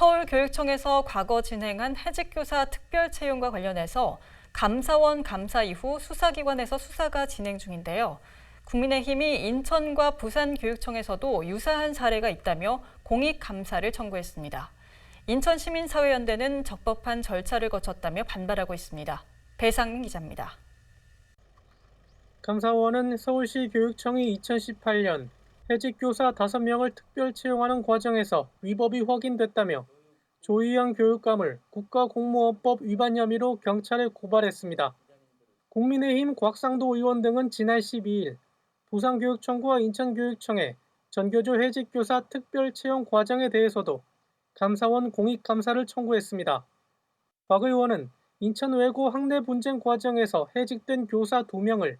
서울교육청에서 과거 진행한 해직교사 특별채용과 관련해서 감사원 감사 이후 수사기관에서 수사가 진행 중인데요. 국민의힘이 인천과 부산교육청에서도 유사한 사례가 있다며 공익감사를 청구했습니다. 인천시민사회연대는 적법한 절차를 거쳤다며 반발하고 있습니다. 배상민 기자입니다. 감사원은 서울시 교육청이 2018년 해직 교사 5명을 특별 채용하는 과정에서 위법이 확인됐다며 조희영 교육감을 국가공무원법 위반 혐의로 경찰에 고발했습니다. 국민의힘 곽상도 의원 등은 지난 12일 부산교육청과 인천교육청의 전교조 해직 교사 특별 채용 과정에 대해서도 감사원 공익감사를 청구했습니다. 곽 의원은 인천 외고 학내 분쟁 과정에서 해직된 교사 2명을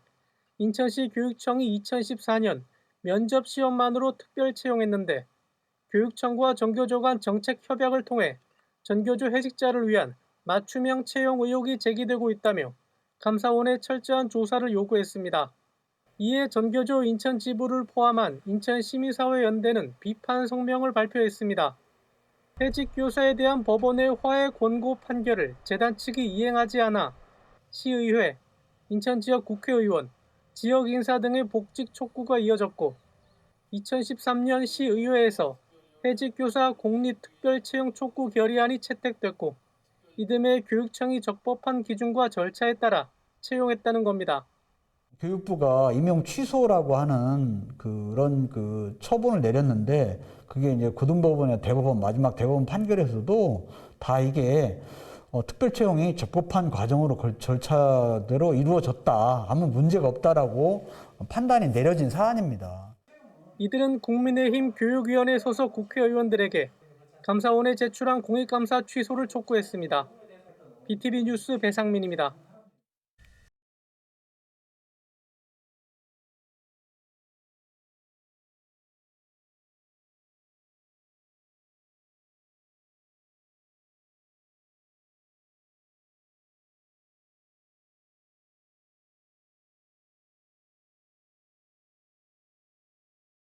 인천시 교육청이 2014년 면접 시험만으로 특별 채용했는데 교육청과 전교조 간 정책 협약을 통해 전교조 해직자를 위한 맞춤형 채용 의혹이 제기되고 있다며 감사원에 철저한 조사를 요구했습니다. 이에 전교조 인천 지부를 포함한 인천시민사회연대는 비판 성명을 발표했습니다. 해직 교사에 대한 법원의 화해 권고 판결을 재단 측이 이행하지 않아 시의회, 인천 지역 국회의원, 지역 인사 등의 복직 촉구가 이어졌고 2013년 시의회에서 해직 교사 공립 특별 채용 촉구 결의안이 채택됐고 이듬해 교육청이 적법한 기준과 절차에 따라 채용했다는 겁니다. 교육부가 임용 취소라고 하는 그런 그 처분을 내렸는데 그게 이제 고등법원의 대법원 마지막 대법원 판결에서도 다 이게 어, 특별 채용이 적법한 과정으로 걸- 절차대로 이루어졌다. 아무 문제가 없다라고 판단이 내려진 사안입니다. 이들은 국민의힘 교육위원회 소속 국회의원들에게 감사원에 제출한 공익감사 취소를 촉구했습니다. BTV 뉴스 배상민입니다.